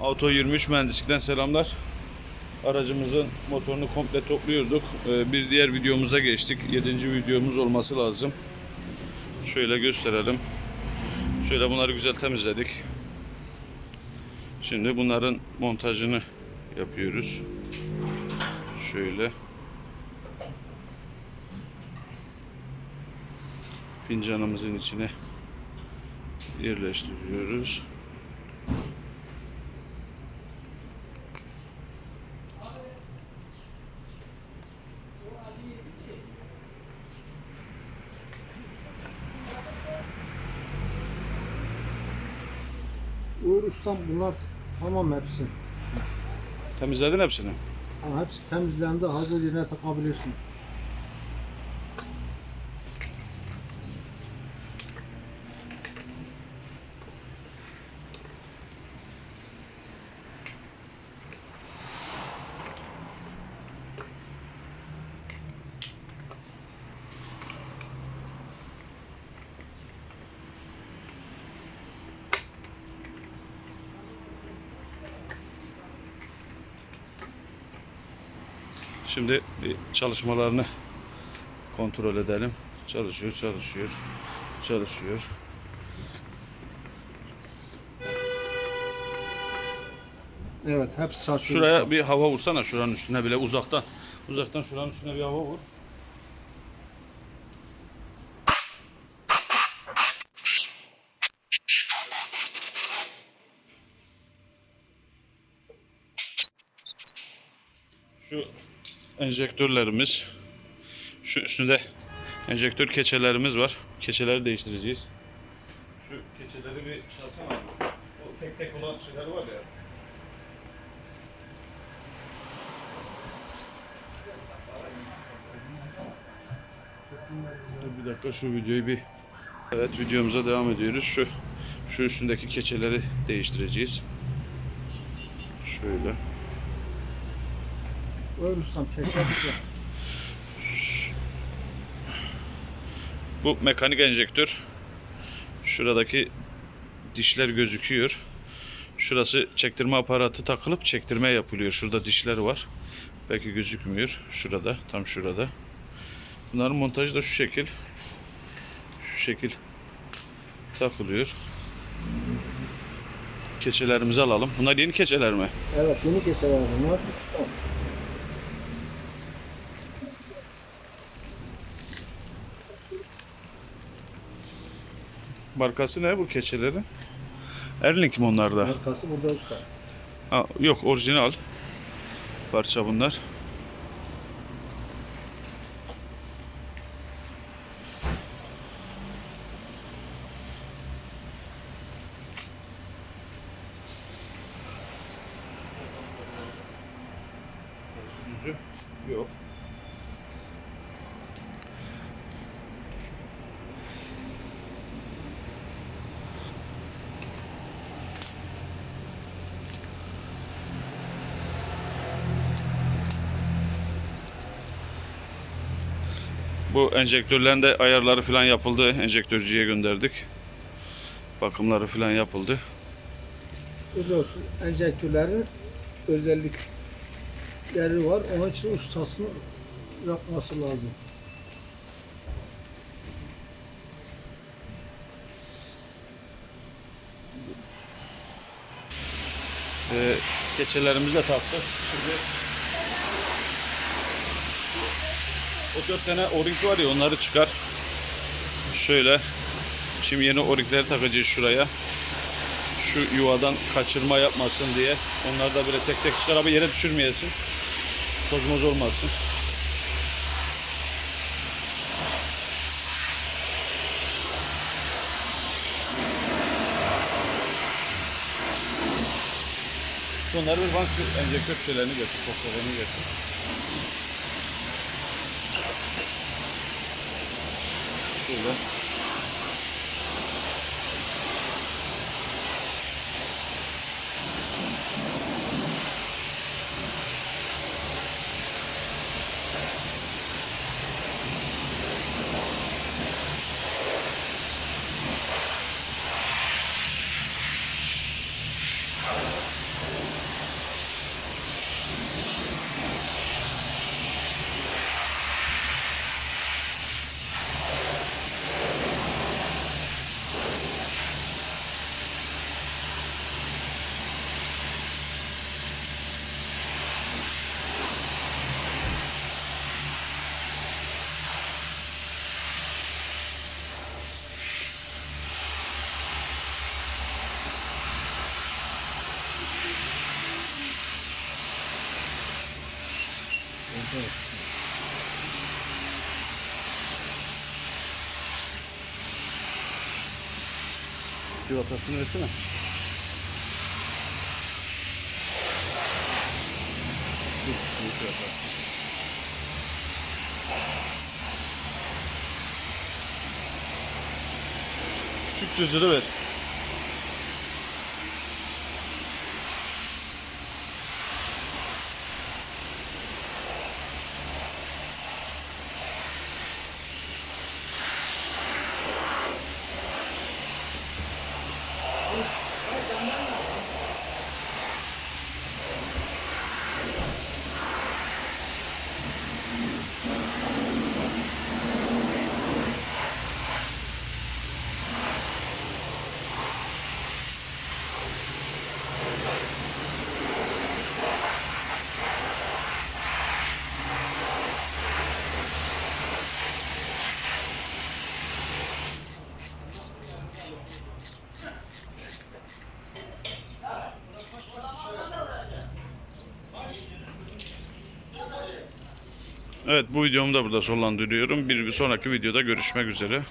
Auto 23 mühendislikten selamlar. Aracımızın motorunu komple topluyorduk. Ee, Bir diğer videomuza geçtik. 7. videomuz olması lazım. Şöyle gösterelim. Şöyle bunları güzel temizledik. Şimdi bunların montajını yapıyoruz. Şöyle. Fincanımızın içine yerleştiriyoruz. Uğur Ustam bunlar tamam hepsi. Temizledin hepsini. Ama hepsi temizlendi hazır yerine takabilirsin. Şimdi bir çalışmalarını kontrol edelim. Çalışıyor, çalışıyor, çalışıyor. Evet hepsi saçıyor. Şuraya bir hava vursana şuranın üstüne bile uzaktan. Uzaktan şuranın üstüne bir hava vur. Şu enjektörlerimiz şu üstünde enjektör keçelerimiz var. Keçeleri değiştireceğiz. Şu keçeleri bir çalsana. O tek tek olan şeyler var ya. Bir dakika şu videoyu bir Evet videomuza devam ediyoruz. Şu şu üstündeki keçeleri değiştireceğiz. Şöyle. Uğur Ustam keşfettik. Bu mekanik enjektör. Şuradaki dişler gözüküyor. Şurası çektirme aparatı takılıp çektirme yapılıyor. Şurada dişler var. Belki gözükmüyor. Şurada, tam şurada. Bunların montajı da şu şekil. Şu şekil takılıyor. Keçelerimizi alalım. Bunlar yeni keçeler mi? evet yeni keseler bunlar. Markası ne bu keçelerin? Erling mi onlar da? Markası burada usta. Ha, yok orijinal parça bunlar. Yok. Bu enjektörlerin de ayarları falan yapıldı. Enjektörcüye gönderdik. Bakımları falan yapıldı. Biliyorsun enjektörlerin özellikleri var. Onun için ustasının yapması lazım. Ee, keçelerimizi de taktık. Şimdi o dört tane o-ring var ya onları çıkar. Şöyle. Şimdi yeni o-ringleri takacağız şuraya. Şu yuvadan kaçırma yapmasın diye. Onları da böyle tek tek çıkar ama yere düşürmeyesin. Toz moz olmasın. Bunları bir bank enjektör şeylerini getir, kopyalarını getir. いいね。Evet. Civatasını versene. Küçük cızırı ver. Evet bu videomu da burada sonlandırıyorum. Bir, bir sonraki videoda görüşmek üzere.